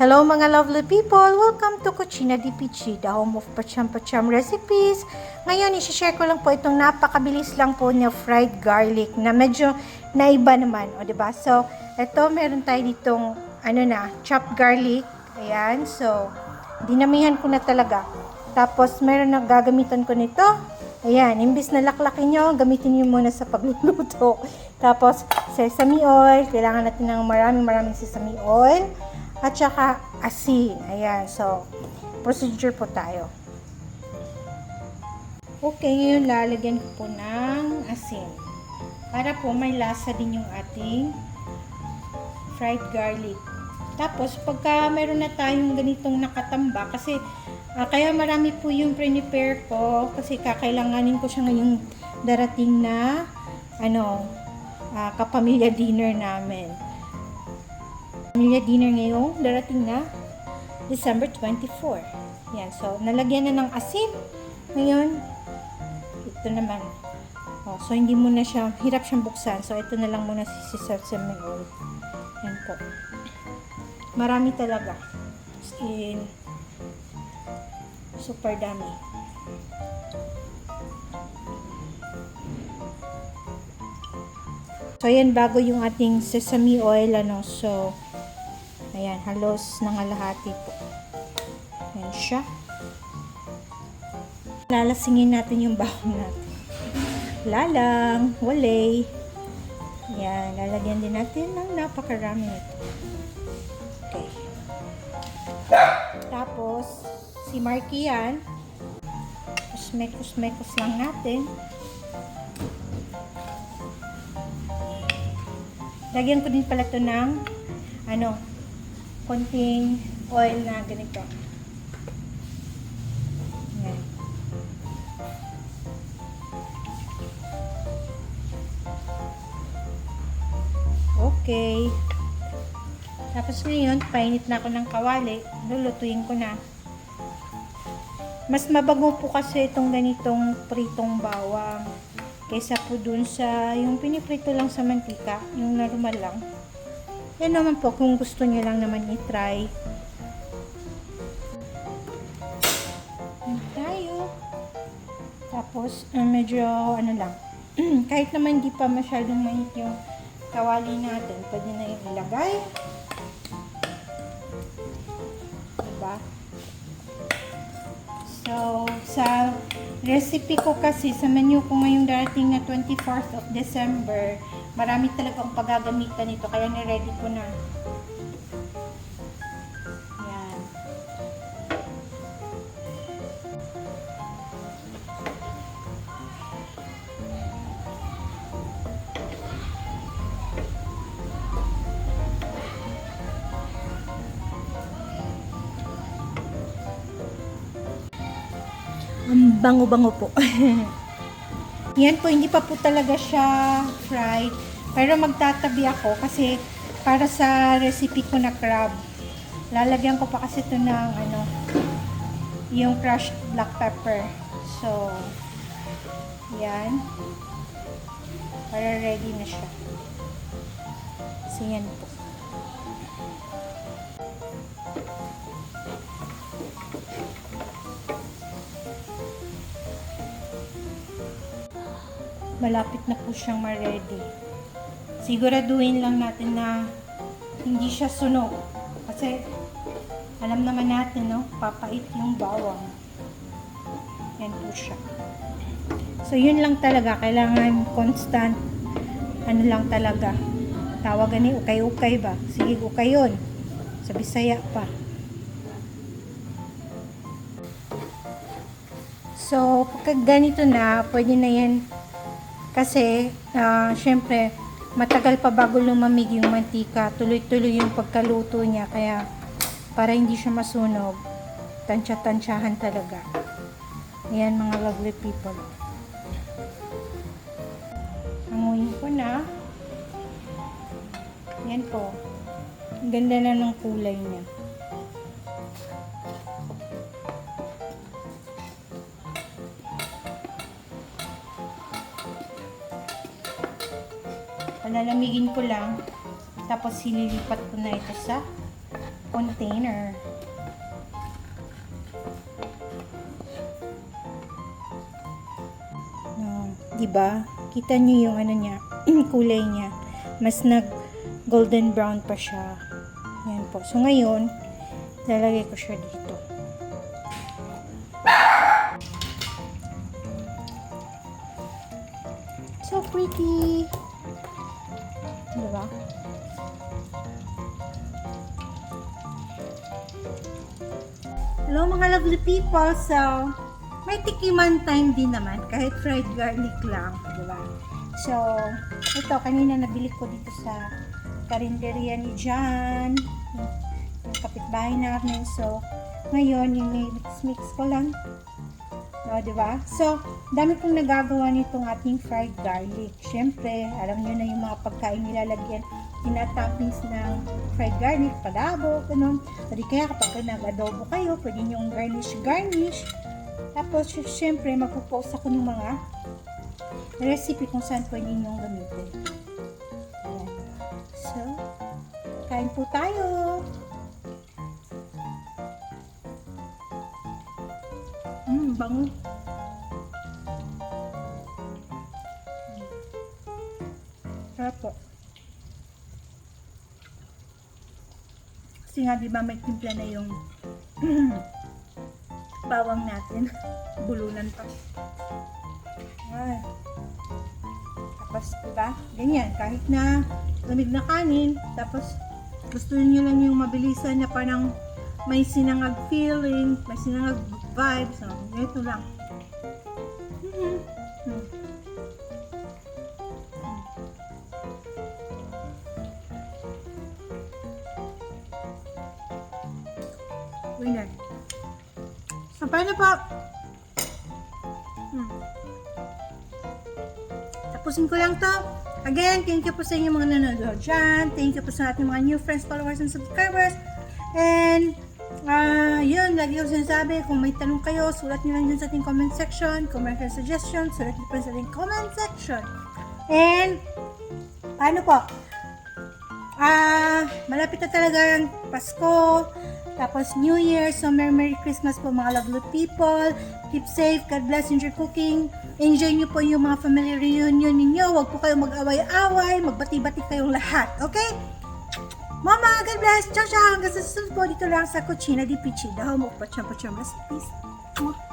Hello mga lovely people! Welcome to Cucina di Pichi, the home of pacham-pacham recipes. Ngayon, isi-share ko lang po itong napakabilis lang po na fried garlic na medyo naiba naman, o ba? So, ito meron tayo ditong ano na, chopped garlic. Ayan, so dinamihan ko na talaga. Tapos meron na gagamitan ko nito. Ayan, imbis na laklakin nyo, gamitin nyo muna sa pagluluto. Tapos, sesame oil. Kailangan natin ng maraming maraming sesame oil. At saka asin. Ayan, so, procedure po tayo. Okay, ngayon lalagyan ko po ng asin. Para po may lasa din yung ating fried garlic. Tapos, pagka meron na tayong ganitong nakatamba, kasi ah, kaya marami po yung prepare ko, kasi kakailanganin ko siya ngayong darating na, ano, ah, kapamilya dinner namin. Pamilya dinner ngayong darating na December 24. Yan, so, nalagyan na ng asin. Ngayon, ito naman. Oh, so, hindi mo na siya, hirap siyang buksan. So, ito na lang muna si sesame oil. Yan po. Marami talaga. In, super dami. So, ayan, bago yung ating sesame oil, ano, so, ayan, halos nangalahati po. Ayan siya. Lalasingin natin yung bawang natin. Lalang, walay. Ayan, lalagyan din natin ng napakarami nito. Okay. Tapos, si Marky yan. Kusmekos-mekos lang natin. Lagyan ko din pala to ng ano, konting oil na ganito. Ayan. Okay. Tapos ngayon, painit na ako ng kawali. Lulutuin ko na. Mas mabago po kasi itong ganitong pritong bawang kaysa po dun sa yung piniprito lang sa mantika, yung normal lang. Yan naman po kung gusto niyo lang naman i-try. Tayo. Tapos, uh, medyo ano lang. kahit naman hindi pa masyadong mainit yung kawali natin, pwede na yung ilagay. Diba? So, sa recipe ko kasi, sa menu ko ngayong darating na 24th of December, marami talagang paggagamitan nito, kaya ni-ready ko na. Yan. Ang bango-bango po. Yan po, hindi pa po talaga siya fried. Pero magtatabi ako kasi para sa recipe ko na crab, lalagyan ko pa kasi ito ng ano, yung crushed black pepper. So, yan. Para ready na siya. So, yan po. Malapit na po siyang ma-ready. Siguraduhin lang natin na hindi siya sunog. Kasi alam naman natin, no, papait yung bawang. Yan po siya. So, yun lang talaga. Kailangan constant, ano lang talaga. Tawagan ni ukay-ukay ba? Sige, ukay yun. Sa Bisaya pa. So, pagka ganito na, pwede na yan kasi, ah, syempre, matagal pa bago lumamig yung mantika. Tuloy-tuloy yung pagkaluto niya. Kaya, para hindi siya masunog, tansya-tansyahan talaga. Ayan mga lovely people. Hanguin ko na. Yan po. Ang ganda na ng kulay niya. Palalamigin ko lang. Tapos sililipat ko na ito sa container. No, 'di ba? Kita niyo yung ano niya, kulay niya. Mas nag golden brown pa siya. Yan po. So ngayon, lalagay ko siya dito. So pretty. Di ba? Hello mga lovely people. So, may tikiman time din naman kahit fried garlic lang, di ba? So, ito kanina nabili ko dito sa karinderya ni John. Yung kapitbahay namin. So, ngayon yung mix-mix ko lang. No, di ba? So, dami kong nagagawa nitong ating fried garlic. Siyempre, alam niyo na yung mga pagkain nilalagyan tinatoppings ng fried garlic, palabo, ganun. O di kaya kapag nag-adobo kayo, pwede nyo garnish-garnish. Tapos, syempre, magpo-post ako ng mga recipe kung saan pwede nyo gamitin. Ayan. So, kain po tayo. Bango. Sarap. Kasi nga, di ba may timpla na yung bawang natin. Bulunan pa. Ay. Tapos, di ba? Ganyan. Kahit na lamig na kanin. Tapos, gusto niyo lang yung mabilisan na parang may sinangag feeling, may sinangag vibes. So, ito lang. Mhm. Hmm. Winner. So, paano po? Hmm. Tapusin ko lang to. Again, thank you po sa inyo mga nanonood dyan. Thank you po sa ating mga new friends, followers, and subscribers. And, ah, yun, lagi ko sinasabi, kung may tanong kayo, sulat nyo lang dyan sa ating comment section. Kung kayo suggestion, sulat nyo pa sa ating comment section. And, paano po? Ah, malapit na talaga ang Pasko. Tapos New Year. So, Merry Merry Christmas po mga lovely people. Keep safe. God bless. Enjoy cooking. Enjoy nyo po yung mga family reunion ninyo. Huwag po kayong mag-away-away. Magbati-bati kayong lahat. Okay? Mama, God bless. Ciao, ciao. Hanggang sa susunod po dito lang sa Cucina di Pichi. The home of Pacham Pacham recipes. Mwah.